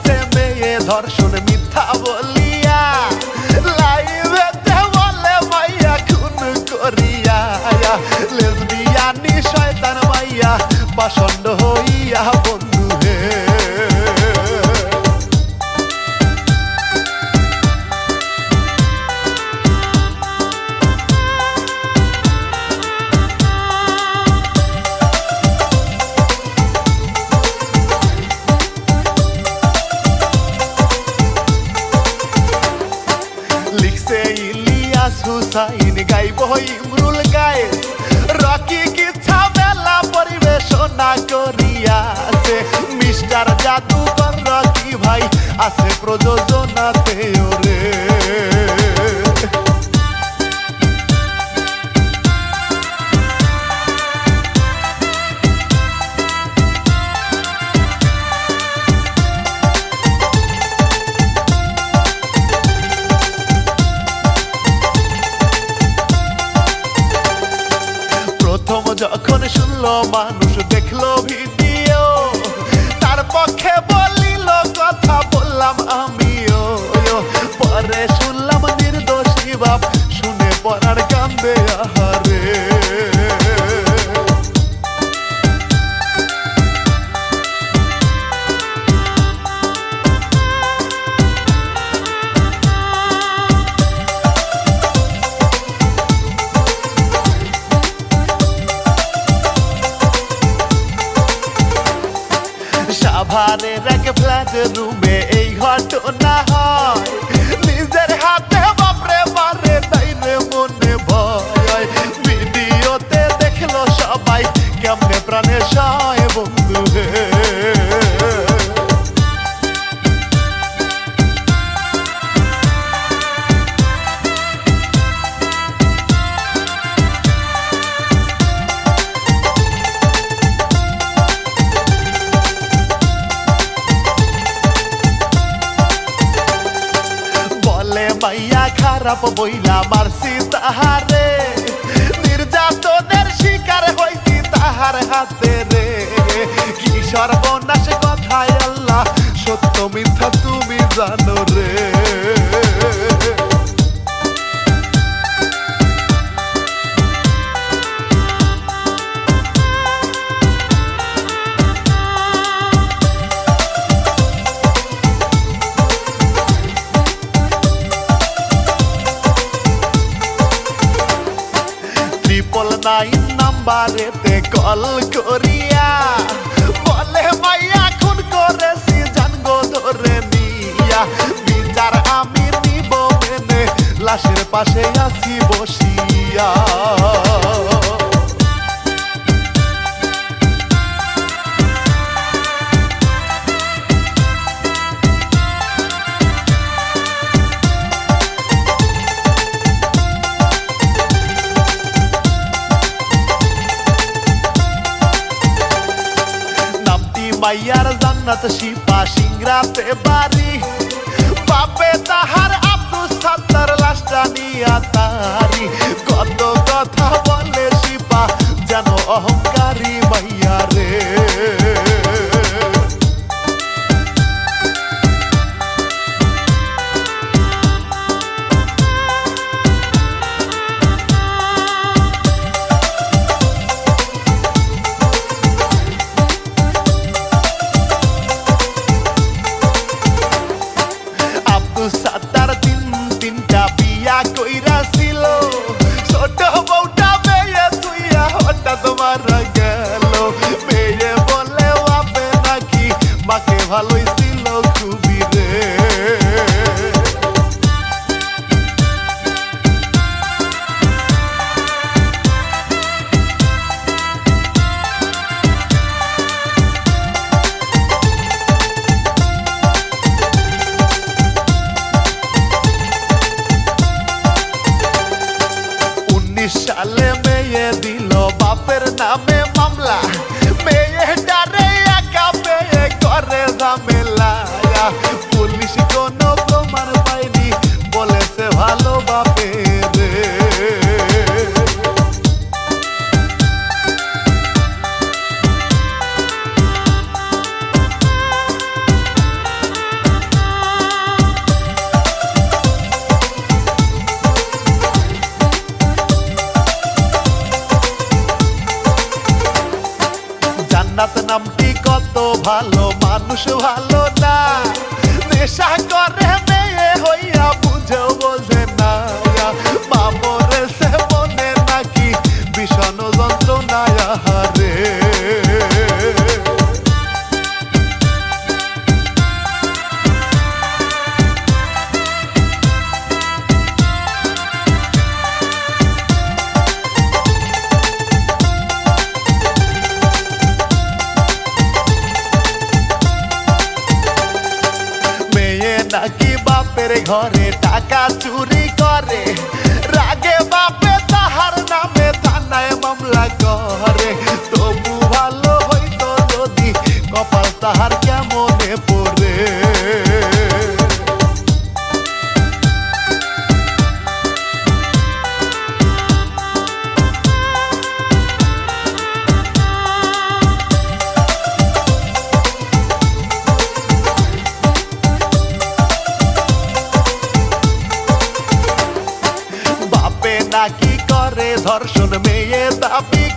করছে মেয়ে ধর্ষণ মিথ্যা বলিয়া লাইভেতে বলে মাইয়া খুন করিয়া লেসবিয়ানি শয়তান মাইয়া পাষণ্ড হইয়া হুসাইন গাইব ইমরুল গায়ে। রকি কিচ্ছা বেলা পরিবেশনা করিয়াছে মিস্টার জাদুকর রকি ভাই, আছে প্রযোজনাতে ওরে সবাই কেমনে প্রাণে সয় তাহার হাতে রে। কি সর্বনাশ কথায় আল্লাহ সত্য মিথ্যা তুমি জানো রে। নাইন নাম্বারেতে কল করিয়া বলে ভাই এখন করেছি, জানগো ধরে নিয়া। বিচার আমি নিব মেনে, লাশের পাশে আছি বসিয়া। জান্নাত শিপা সিংরাতে বাড়ি। বাপে তাহার আব্দুল সাত্তার লাশটা নিয়া তারি। কত কথা বলে শিপা, যেন অহংকারী ভালোই ছিল খুবই রে জান্নাত নামটি কত ভালো, মানুষ ভালো না। নেশা করে মেয়ে হইয়া বুঝেও বোঝে না মামরে সে মনে নাকি ভীষণ যন্ত্রণায় হারে ধর্ষণ মেয়ে দাবি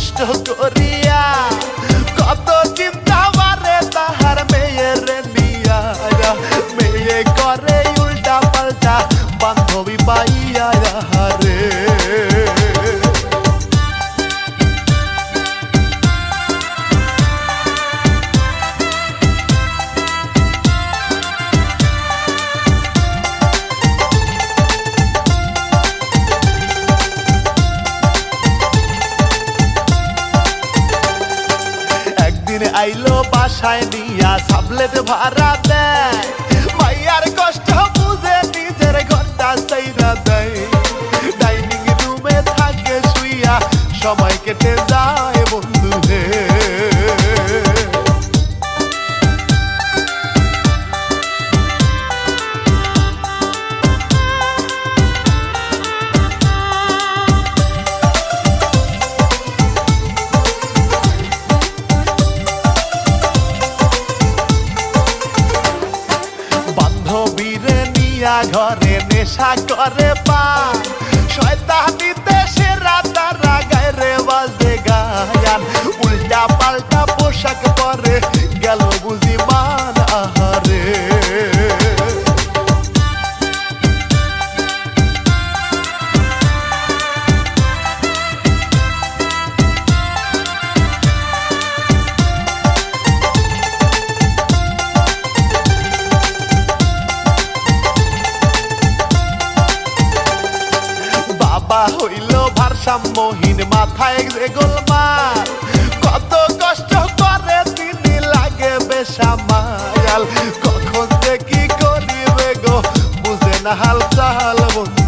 কষ্ট করিয়া, কত চিন্তা মারে তাহার মেয়ের নিয়া মেয়ে করে উল্টা পাল্টা বান্ধবী পাইয়া হারে আইলো বাসায় নিয়া সাবলেট ভাড়া দেয়। মাইয়ার কষ্ট বুঝে নিজের ঘরটা সাইরা দেয়। ডাইনিং রুমে থাকে শুইয়া, সময় কেটে যায় বন্ধু হে ঘরে নেশা করে পা। শয়তানিতে সেরা রাতা রাগায় রে বাজে গায়ান। উল্টা পাল্টা পোশাক পরে ভারসাম্যহীন মাথায় গোল গোলমাল, কত কষ্ট করে তিনি লাগে বেসামায়াল কখন যে কি করিবে গো, বুঝে না হাল চাল বন্ধু।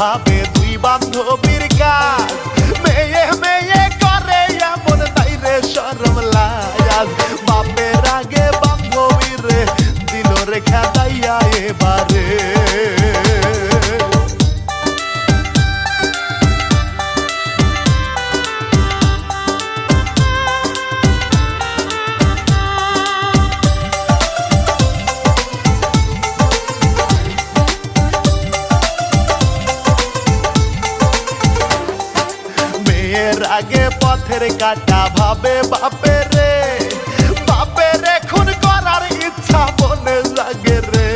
ভাবে দুই বান্ধবীর কাজ। মেয়ে মেয়ে করে এমন তাই রে সরম লাজ বাপের আগে বান্ধবীর দিল রেখা দাইয়া এবারে পথের কাটা ভাবে বাপে রে। বাপে রে, খুন করার ইচ্ছা মনে লাগে রে।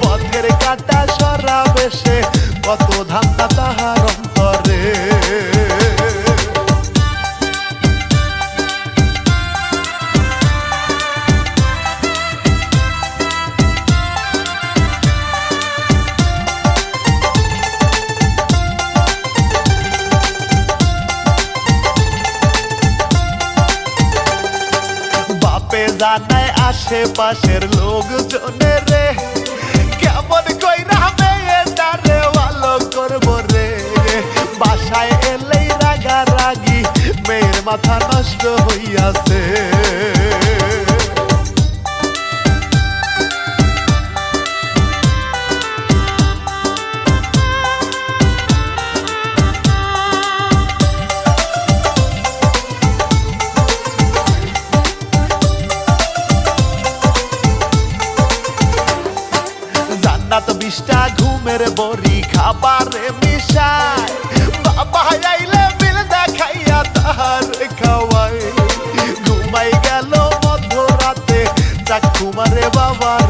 পথের কাটা সরাবে সে, কত ধান্দা তাহার আশেপাশের লোকজনে রে, কেমন কইরা মেয়েটা রে ভালো করব রে? বাসায় এলেই রাগা রাগি মেয়ের মাথা নষ্ট হইয়াছে। খাওয়াই ঘুমাই গেল মধ্যরাতে যাক মারে বাবার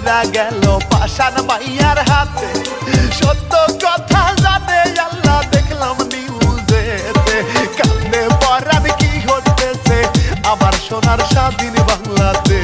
মইরা গেল পাশান ভাইয়ার হাতে। সত্য কথা জানে আল্লাহ, দেখলাম নিউজেতে কান্দে পরান কি হচ্ছে আবার সোনার স্বাধীন বাংলাতে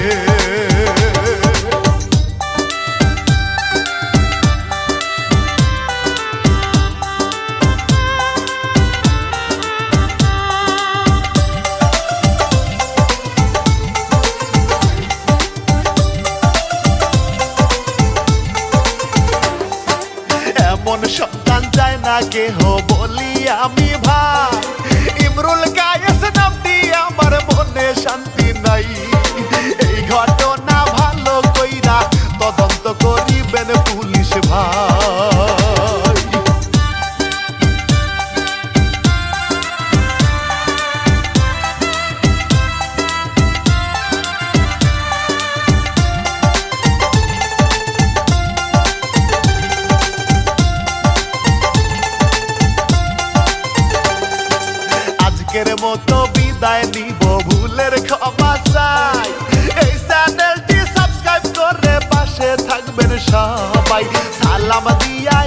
কেহ বলি আমি ভাই। বিদায় নিব ভুলের ক্ষমা এই চ্যানেলটি সাবস্ক্রাইব করে পাশে থাকবেন সবাই। সালাম দিয়া